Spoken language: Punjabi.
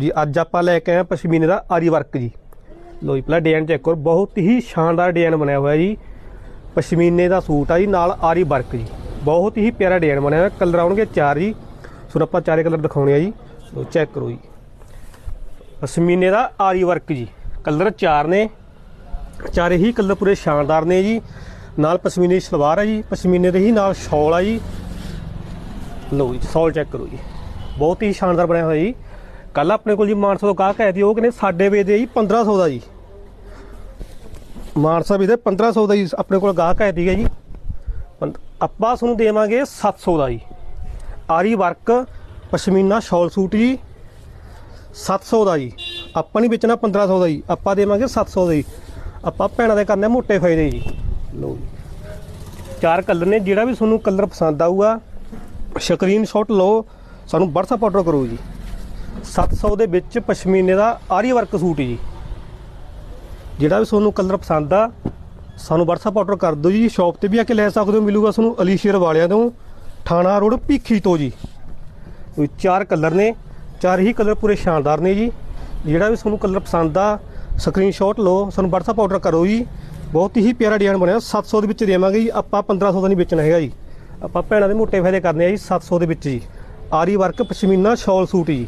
ਜੀ, ਅੱਜ ਆਪਾਂ ਲੈ ਕੇ ਆਏ ਹਾਂ ਪਸ਼ਮੀਨੇ ਦਾ ਆਰੀ ਵਰਕ ਜੀ। ਲੋ ਜੀ, ਪਹਿਲਾਂ ਡਿਜ਼ਾਈਨ ਚੈੱਕ ਕਰੋ। ਬਹੁਤ ਹੀ ਸ਼ਾਨਦਾਰ ਡਿਜ਼ਾਈਨ ਬਣਿਆ ਹੋਇਆ ਜੀ। ਪਸ਼ਮੀਨੇ ਦਾ ਸੂਟ ਆ ਜੀ, ਨਾਲ ਆਰੀ ਵਰਕ ਜੀ। ਬਹੁਤ ਹੀ ਪਿਆਰਾ ਡਿਜ਼ਾਈਨ ਬਣਿਆ ਹੋਇਆ। ਕਲਰ ਆਉਣਗੇ ਚਾਰ ਜੀ। ਸੋ ਆਪਾਂ ਚਾਰੇ ਕਲਰ ਦਿਖਾਉਣੇ ਆ ਜੀ। ਲੋ ਚੈੱਕ ਕਰੋ ਜੀ। ਪਸ਼ਮੀਨੇ ਦਾ ਆਰੀ ਵਰਕ ਜੀ। ਕਲਰ ਚਾਰ ਨੇ। ਚਾਰੇ ਹੀ ਕਲਰ ਪੂਰੇ ਸ਼ਾਨਦਾਰ ਨੇ ਜੀ। ਨਾਲ ਪਸ਼ਮੀਨੇ ਦੀ ਸਲਵਾਰ ਹੈ ਜੀ। ਪਸ਼ਮੀਨੇ ਦੇ ਹੀ ਨਾਲ ਸ਼ਾਲ ਆ ਜੀ। ਲੋ ਜੀ, ਸ਼ਾਲ ਚੈੱਕ ਕਰੋ ਜੀ। ਬਹੁਤ ਹੀ ਸ਼ਾਨਦਾਰ ਬਣਿਆ ਹੋਇਆ ਜੀ। ਕੱਲ ਆਪਣੇ ਕੋਲ ਜੀ ਮਾਨਸਾ ਤੋਂ ਗਾਹਕ ਆਇਆ ਸੀ, ਉਹ ਕਹਿੰਦੇ ਸਾਡੇ ਵੇ ਦੇ ਜੀ 1500 ਦਾ ਜੀ। ਮਾਨਸਾ ਵੀ ਦੇ 1500 ਦਾ ਜੀ, ਆਪਣੇ ਕੋਲ ਗਾਹਕ ਆਇਆ ਸੀਗਾ ਜੀ। ਪੰਦ- ਆਪਾਂ ਤੁਹਾਨੂੰ ਦੇਵਾਂਗੇ 700 ਦਾ ਜੀ। ਆਰੀ ਵਰਕ, ਪਸ਼ਮੀਨਾ ਸ਼ਾਲ ਸੂਟ ਜੀ 700 ਦਾ ਜੀ। ਆਪਾਂ ਨਹੀਂ ਵੇਚਣਾ 1500 ਦਾ ਜੀ, ਆਪਾਂ ਦੇਵਾਂਗੇ 700 ਦਾ ਜੀ। ਆਪਾਂ ਭੈਣਾਂ ਦੇ ਕਰਨੇ ਆ ਮੋਟੇ ਫਾਇਦੇ ਜੀ। ਲਓ ਜੀ। ਚਾਰ ਕਲਰ ਨੇ, ਜਿਹੜਾ ਵੀ ਤੁਹਾਨੂੰ ਕਲਰ ਪਸੰਦ ਆਊਗਾ ਸਕਰੀਨਸ਼ਾਟ ਲਓ, ਸਾਨੂੰ WhatsApp ਆਰਡਰ ਕਰੋ ਜੀ। 700 ਦੇ ਵਿੱਚ ਪਸ਼ਮੀਨੇ ਦਾ ਆਰੀ ਵਰਕ ਸੂਟ ਜੀ। ਜਿਹੜਾ ਵੀ ਤੁਹਾਨੂੰ ਕਲਰ ਪਸੰਦ ਆ, ਸਾਨੂੰ WhatsApp ਆਰਡਰ ਕਰ ਦਿਓ ਜੀ। ਸ਼ਾਪ ਤੇ ਵੀ ਆ ਕੇ ਲੈ ਸਕਦੇ ਹੋ, ਮਿਲੂਗਾ ਤੁਹਾਨੂੰ ਅਲੀਸ਼ੇਰ ਵਾਲਿਆਂ ਤੋਂ। ਥਾਣਾ ਰੋਡ ਭੀਖੀ ਤੋਂ ਜੀ। ਕੋਈ ਚਾਰ ਕਲਰ ਨੇ, ਚਾਰ ਹੀ ਕਲਰ ਪੂਰੇ ਸ਼ਾਨਦਾਰ ਨੇ ਜੀ। ਜਿਹੜਾ ਵੀ ਤੁਹਾਨੂੰ ਕਲਰ ਪਸੰਦ ਆ ਸਕਰੀਨਸ਼ਾਟ ਲਓ, ਸਾਨੂੰ WhatsApp ਆਰਡਰ ਕਰੋ ਜੀ। ਬਹੁਤ ਹੀ ਪਿਆਰਾ ਡਿਜ਼ਾਈਨ ਬਣਿਆ 700 ਦੇ ਵਿੱਚ ਦੇਵਾਂਗੇ ਜੀ। ਆਪਾਂ 1500 ਦਾ ਨਹੀਂ ਵੇਚਣਾ ਹੈਗਾ ਜੀ। ਆਪਾਂ ਭੈਣਾਂ ਦੇ ਮੋਟੇ ਫਾਇਦੇ ਕਰਨੇ ਆ ਜੀ 700 ਦੇ ਵਿੱਚ ਜੀ। ਆਰੀ ਵਰਕ ਪਸ਼ਮੀਨਾ ਸ਼ਾਲ ਸੂਟ ਜੀ।